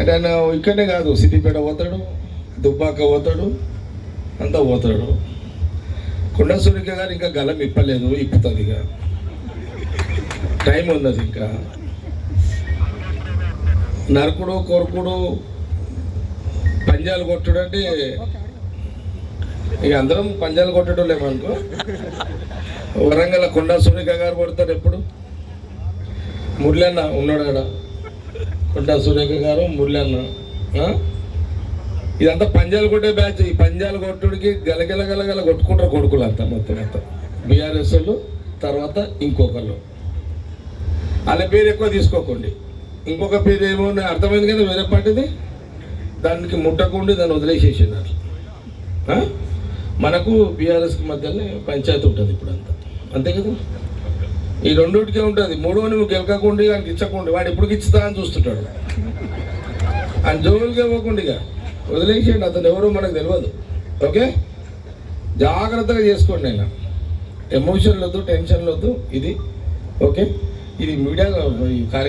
అంటే ఆయన ఇక్కడనే కాదు సిద్దిపేట పోతాడు దుబ్బాక పోతాడు అంతా పోతాడు. కొండ సూరిక గారు ఇంకా గలం ఇప్పలేదు ఇప్పుతుంది ఇక. టైం ఉన్నది ఇంకా. నరకుడు కొరకుడు పంజాలు కొట్టుడు అంటే ఇక అందరం పంజాలు కొట్టడంలేమనుకో వరంగల్ కొండ సూరిక గారు కొడతారు ఎప్పుడు? మురళన్న ఉన్నాడు ఆడ సురేఖ గారు మురళన్న ఇదంతా పంజాలు కొట్టే బ్యాచ్. ఈ పంజాలు కొట్టుడికి గలగల గలగల కొట్టుకుంటారు కొడుకులు అంతా మొత్తం అంతా. బీఆర్ఎస్ వాళ్ళు తర్వాత ఇంకొకళ్ళు. వాళ్ళ పేరు ఎక్కువ తీసుకోకండి. ఇంకొక పేరు ఏమో అర్థమైంది కదా వేరే పార్టీది? దానికి ముట్టకుండి దాన్ని వదిలేసేసినారు మనకు బీఆర్ఎస్కి మధ్యనే పంచాయతీ ఉంటుంది ఇప్పుడు అంతా అంతే కదా? ఈ రెండుటికే ఉంటుంది. మూడోని నువ్వు గెలకకుండా ఆయనకి ఇచ్చకుండా. వాడు ఎప్పుడు ఇచ్చుతా అని చూస్తుంటాడు. ఆయన జోలుగా ఇవ్వకుండా ఇక. వదిలేసేయండి అతను ఎవరో మనకు తెలియదు ఓకే? జాగ్రత్తగా చేసుకోండి ఆయన. ఎమోషన్లు వద్దు టెన్షన్లు వద్దు ఇది. ఓకే? ఇది మీడియా ఈ కార్యక్రమం